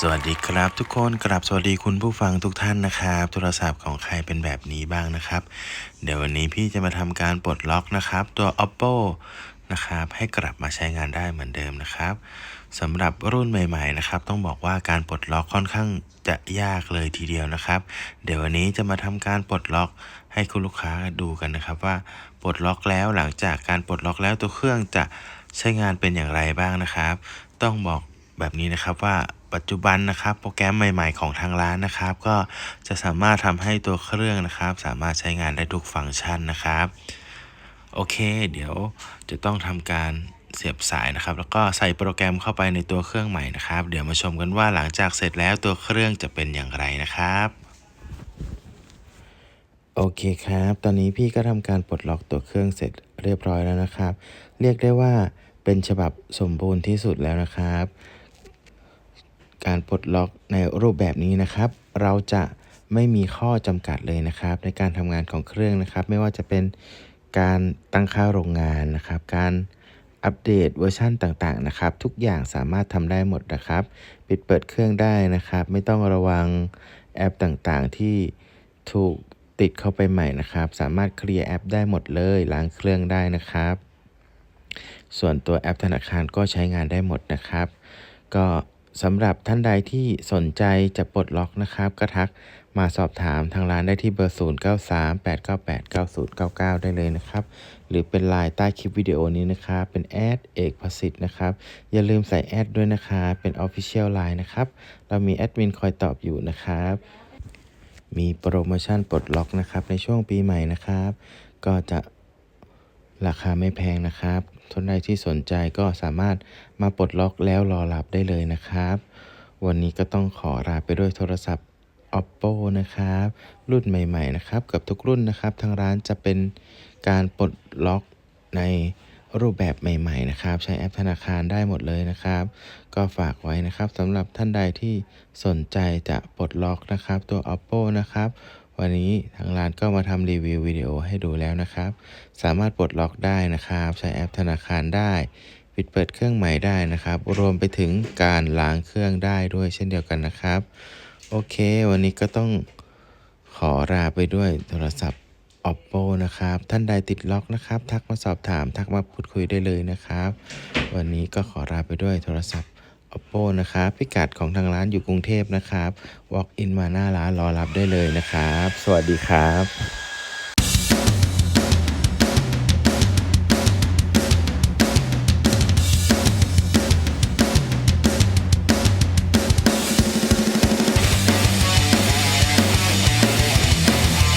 สวัสดีครับทุกคนกราบสวัสดีคุณผู้ฟังทุกท่านนะครับ โทรศัพท์ของใครเป็นแบบนี้บ้างนะครับ เดี๋ยววันนี้พี่จะมาทำการปลดล็อกนะครับ ตัว oppo นะครับให้กลับมาใช้งานได้เหมือนเดิมนะครับสำหรับรุ่นใหม่ ๆ นะครับ ต้องบอกว่าการปลดล็อกค่อนข้างจะยากเลยทีเดียวนะครับ เดี๋ยววันนี้จะมาทำการปลดล็อกให้คุณลูกค้าดูกันนะครับ ว่าปลดล็อกแล้วหลังจากการปลดล็อกแล้วตัวเครื่องจะใช้งานเป็นอย่างไรบ้างนะครับ ต้องบอกแบบนี้นะครับว่า ปัจจุบันนะครับโปรแกรมใหม่ๆของทางร้านนะครับ ก็จะสามารถทำให้ตัวเครื่องนะครับ สามารถใช้งานได้ทุกฟังก์ชันนะครับโอเค เดี๋ยวจะต้องทำการเสียบสายนะครับ แล้วก็ใส่โปรแกรมเข้าไปในตัวเครื่องใหม่นะครับ เดี๋ยวมาชมกันว่าหลังจากเสร็จแล้วตัวเครื่องจะเป็นอย่างไรนะครับโอเคครับ ตอนนี้พี่ก็ทำการปลดล็อกตัวเครื่องเสร็จเรียบร้อยแล้วนะครับ เรียกได้ว่าเป็นฉบับสมบูรณ์ที่สุดแล้วนะครับ การปลดล็อกในรูปแบบนี้นะครับ เราจะไม่มีข้อจำกัดเลยนะครับ ในการทำงานของเครื่องนะครับ ไม่ว่าจะเป็นการตั้งค่าโรงงานนะครับ การอัปเดตเวอร์ชันต่างๆนะครับ ทุกอย่างสามารถทำได้หมดนะครับ ปิดเปิดเครื่องได้นะครับ ไม่ต้องระวังแอปต่างๆ ที่ถูกติดเข้าไปใหม่นะครับ สามารถเคลียร์แอปได้หมดเลยล้างเครื่องได้นะครับ ส่วนตัวแอปธนาคารก็ใช้งานได้หมดนะครับ ก็ สำหรับท่านใดที่สนใจจะปลดล็อกนะครับ ก็ทักมาสอบถามทางร้านได้ที่เบอร์ 0 9 3 8 9 8 9 0 9 9 ได้เลยนะครับ หรือเป็นไลน์ใต้คลิปวิดีโอนี้นะครับ เป็นแอดเอกประสิทธิ์นะครับ อย่าลืมใส่แอดด้วยนะครับเป็น Official Line นะครับ เรามีแอดมินคอยตอบอยู่นะครับ มีโปรโมชั่นปลดล็อกนะครับ ในช่วงปีใหม่นะครับ ก็จะราคาไม่แพงนะครับ ท่านใดที่สนใจก็สามารถมาปลดล็อกแล้วรอรับได้เลยนะครับ วันนี้ก็ต้องขอลาไปด้วยโทรศัพท์ oppo นะครับ รุ่นใหม่ๆนะครับเกับทุกรุ่นนะครับ ทางร้านจะเป็นการปลดล็อกในรูปแบบใหม่ๆนะครับ ใช้แอปธนาคารได้หมดเลยนะครับ ก็ฝากไว้นะครับสำหรับท่านใดที่สนใจจะปลดล็อกนะครับ ตัว oppo นะครับ วันนี้ทางร้านก็มาทำรีวิววิดีโอให้ดูแล้วนะครับ สามารถปลดล็อกได้นะครับ ใช้แอปธนาคารได้ ปิดเปิดเครื่องใหม่ได้นะครับ รวมไปถึงการล้างเครื่องได้ด้วยเช่นเดียวกันนะครับ โอเค วันนี้ก็ต้องขอลาไปด้วยโทรศัพท์ oppo นะครับ ท่านใดติดล็อกนะครับ ทักมาสอบถาม ทักมาพูดคุยได้เลยนะครับ วันนี้ก็ขอลาไปด้วยโทรศัพท์ oppo นะครับ พิกัดของทางร้านอยู่กรุงเทพนะครับ walk in มาหน้าร้านรอรับได้เลยนะครับ สวัสดีครับ